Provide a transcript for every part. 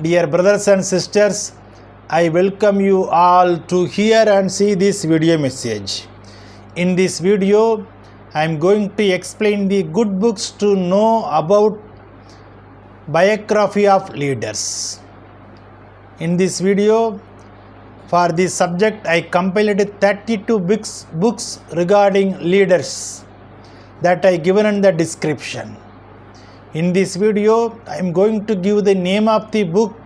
Dear brothers and sisters, I welcome you all to hear and see this video message. In this video, I am going to explain the good books to know about biography of leaders. In this video, for this subject, I compiled 32 books, books regarding leaders that I given in the description. In this video, I am going to give the name of the book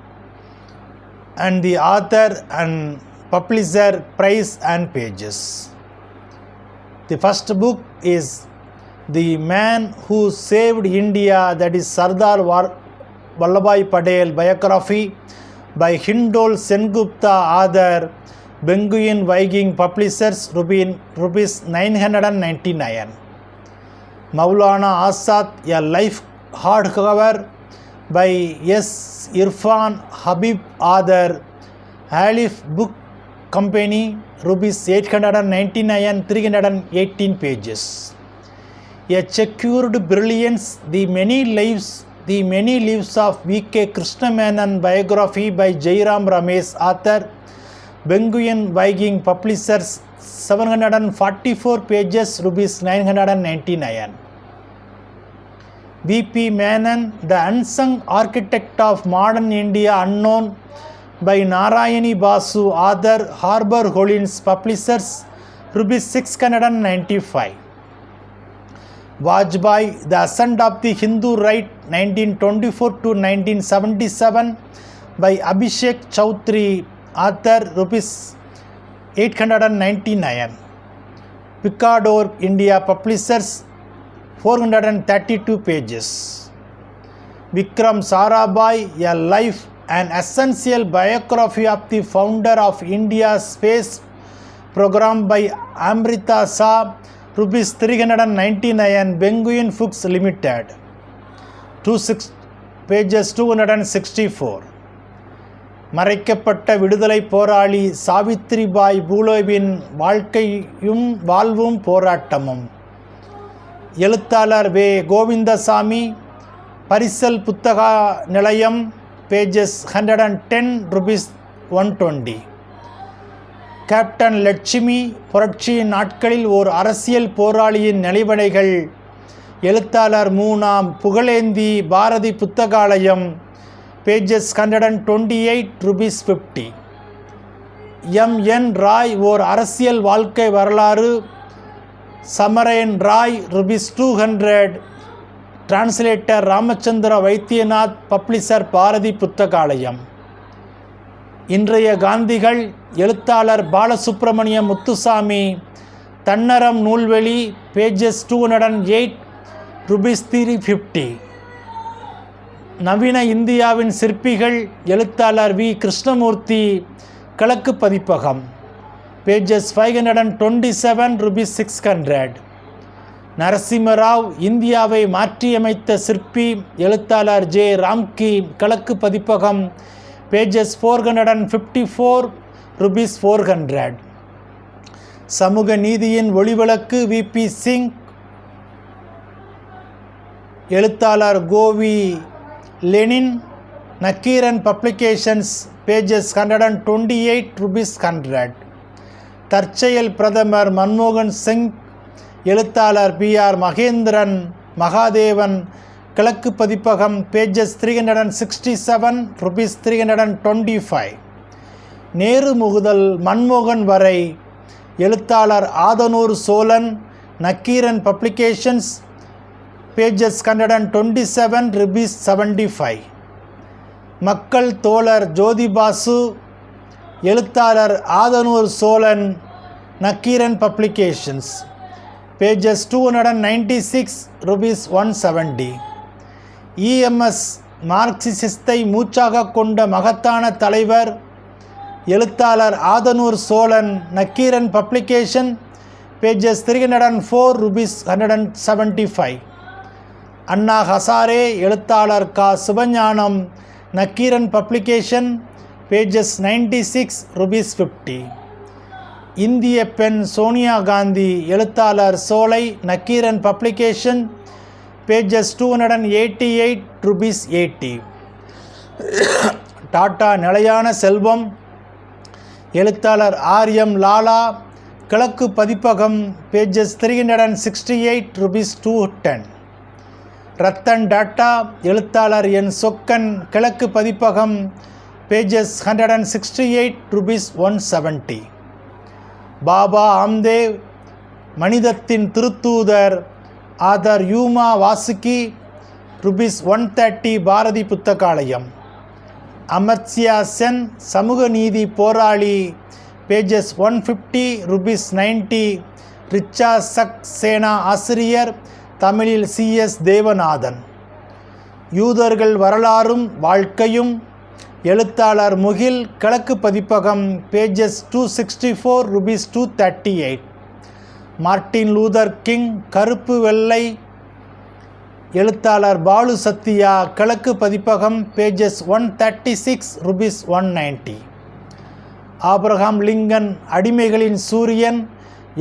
and the author and publisher, price and pages. The first book is The Man Who Saved India, that is Sardar Vallabhai Patel biography by Hindol Sengupta, author, Penguin Viking Publishers, rupees 999. Maulana Asad, a life hardcover by S. Irfan Habib, author, Alif Book Company, rupees 899, 318 pages. A Secured Brilliance, The Many Lives, The Many Lives of V.K. Krishnamenon biography by Jairam Ramesh, author, Penguin Viking Publishers, 744 pages, rupees 999. V.P. Menon, The Unsung Architect of Modern India, unknown by Narayani Basu, author, Harbour Hollins Publishers, rupees 695. Vajpayee, The Ascent of the Hindu Right, 1924 to 1977, by Abhishek Chaudhary, author, rupees 899. Picador India Publishers, 432 pages. Vikram Sarabhai, A Life, an essential biography of the founder of India's space program by Amrita Shah, rupees 399, Penguin Books Limited. 26 pages 264. மறைக்கப்பட்ட விடுதலை போராளி சாவித்ரிபாய் பூலேவின் வாழ்க்கையும் வாழ்வும் போராட்டமும் எழுத்தாளர் வே. Govindasamy Parisal Puthaga Nilayam pages hundred and ten rupees one twenty captain Lakshmi புரட்சியின் நாட்களில் ஓர் அரசியல் போராளியின் நிலைவடைகள் எழுத்தாளர் மூணாம் Pugazhendhi Bharathi Puthakalayam pages hundred and twenty eight rupees fifty M. N. Roy ஓர் அரசியல் வாழ்க்கை வரலாறு Samaren Roy rupees two hundred. Translator Ramachandra Vaidyanath publisher Bharathi Puthakalayam. இன்றைய காந்திகள் எழுத்தாளர் Balasubramania Muthusamy Thannaram Noolveli pages two hundred and eight rupees three fifty நவீன இந்தியாவின் சிற்பிகள் எழுத்தாளர் வி. கிருஷ்ணமூர்த்தி கிழக்கு பதிப்பகம். Pages five hundred and twenty seven rupees six hundred Narasimharao இந்தியாவை மாற்றியமைத்த சிற்பி எழுத்தாளர் ஜே. ராம்கி கிழக்கு பதிப்பகம் pages four hundred and fifty four rupees four hundred சமூக நீதியின் ஒளிவிளக்கு விபி சிங் எழுத்தாளர் Kovi Lenin Nakkheeran publications pages hundred and twenty eight rupees hundred தற்செயல் பிரதமர் மன்மோகன் சிங் எழுத்தாளர் பி ஆர் மகேந்திரன் மகாதேவன் கிழக்கு பதிப்பகம் pages three hundred and sixty seven rupees three hundred and twenty five Nehru முகுதல் மன்மோகன் வரை எழுத்தாளர் Athanur Chozhan Nakkheeran publications pages hundred and twenty seven rupees seventy five மக்கள் தோழர் ஜோதிபாசு எழுத்தாளர் Athanur Chozhan Nakkheeran publications. Pages two hundred and ninety six rupees one seventy EMS மார்க்சிசிஸ்தை மூச்சாக கொண்ட மகத்தான தலைவர் எழுத்தாளர் Athanur Chozhan Nakkheeran publication pages three hundred and four rupees hundred and seventy five Anna Hazare எழுத்தாளர் Ka. Sivagnanam Nakkheeran publication pages ninety six rupees fifty இந்திய பெண் சோனியா காந்தி எழுத்தாளர் Solai Nakkheeran publication pages two hundred and eighty eight rupees eighty Tata நிலையான செல்வம் எழுத்தாளர் R M Lala Kizhakku பதிப்பகம் pages three hundred and sixty eight rupees two ten Ratan Tata எழுத்தாளர் N Chokkan Kizhakku பதிப்பகம் pages hundred and sixty eight rupees one seventy Baba Amte மனிதத்தின் திருத்தூதர் author Yuma Vasuki rupees one thirty Bharathi Puthakalayam Amartya Sen சமூக நீதி போராளி pages one fifty rupees ninety ரிச்சா chuck சேனா ஆசிரியர் தமிழில் CS Devanathan யூதர்கள் வரலாறும் வாழ்க்கையும் எழுத்தாளர் Mugil Kizhakku Pathippagam pages two sixty four rupees two thirty eight Martin Luther King கருப்பு வெள்ளை. எழுத்தாளர் Balu Sathya Kizhakku Pathippagam pages one thirty six rupees one ninety Abraham Lincoln அடிமைகளின் சூரியன்.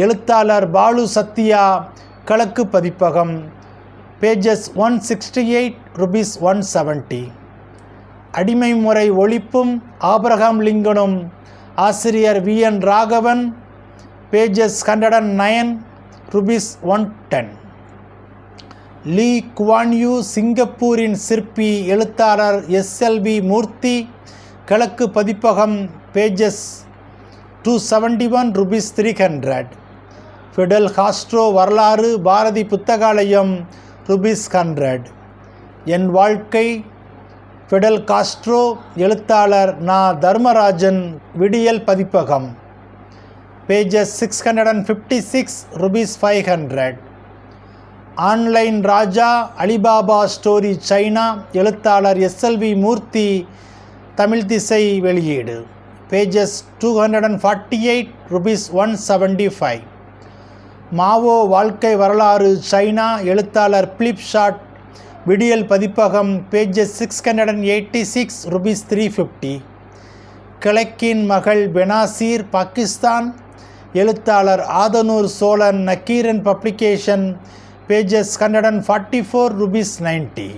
எழுத்தாளர் Balu Sathya Kizhakku Pathippagam pages one sixty eight rupees one seventy அடிமை முறை ஒழிப்பும் ஆப்ரஹாம் லிங்கனும். ஆசிரியர் V. N. Raghavan pages hundred and nine rupees one ten. Lee Kuan Yew சிங்கப்பூரின் சிற்பி எழுத்தாளர் S L V Murthy Kizhakku Pathippagam pages two seventy one rupees three hundred. Fidel Castro வரலாறு பாரதி புத்தகாலயம் ருபீஸ் ஹண்ட்ரட். என் வாழ்க்கை ஃபிடல் காஸ்ட்ரோ எழுத்தாளர் நா. தர்மராஜன் விடியல் பதிப்பகம். Pages six hundred and fifty six rupees five hundred online Raja Alibaba story China எழுத்தாளர் S L V Murthy Tamil Thisai வெளியீடு. Pages two hundred and forty eight rupees one seventy five Mao வாழ்க்கை வரலாறு China எழுத்தாளர் Philip Short Vidiyal பதிப்பகம் pages six hundred and eighty six rupees three fifty கிழக்கின் மகள் பெனாசீர் பாகிஸ்தான். எழுத்தாளர் Athanur Chozhan Nakkeeran publication pages hundred and forty four rupees ninety